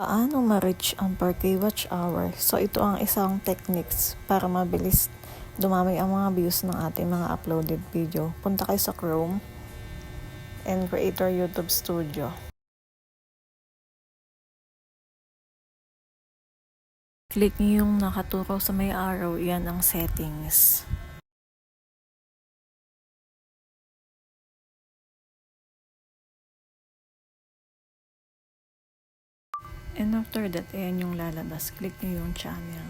Paano ma-reach ang per watch hour? So ito ang isang techniques para mabilis dumami ang mga views ng ating mga uploaded video. Punta kayo sa Chrome and Creator YouTube Studio. Click niyo yung nakaturo sa may arrow, yan ang settings. And after that, ayan yung lalabas. Click nyo yung channel.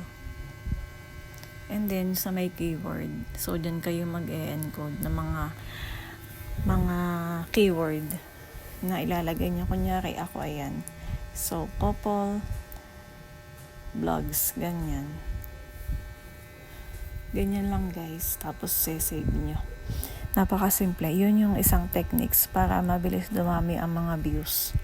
And then, sa may keyword. So, dyan kayo mag-e-encode ng mga mga keyword na ilalagay nyo. Kunyari, ako ayan. So, couple, vlogs, ganyan. Ganyan lang guys. Tapos, save nyo. Napakasimple. Yun yung isang techniques para mabilis dumami ang mga views.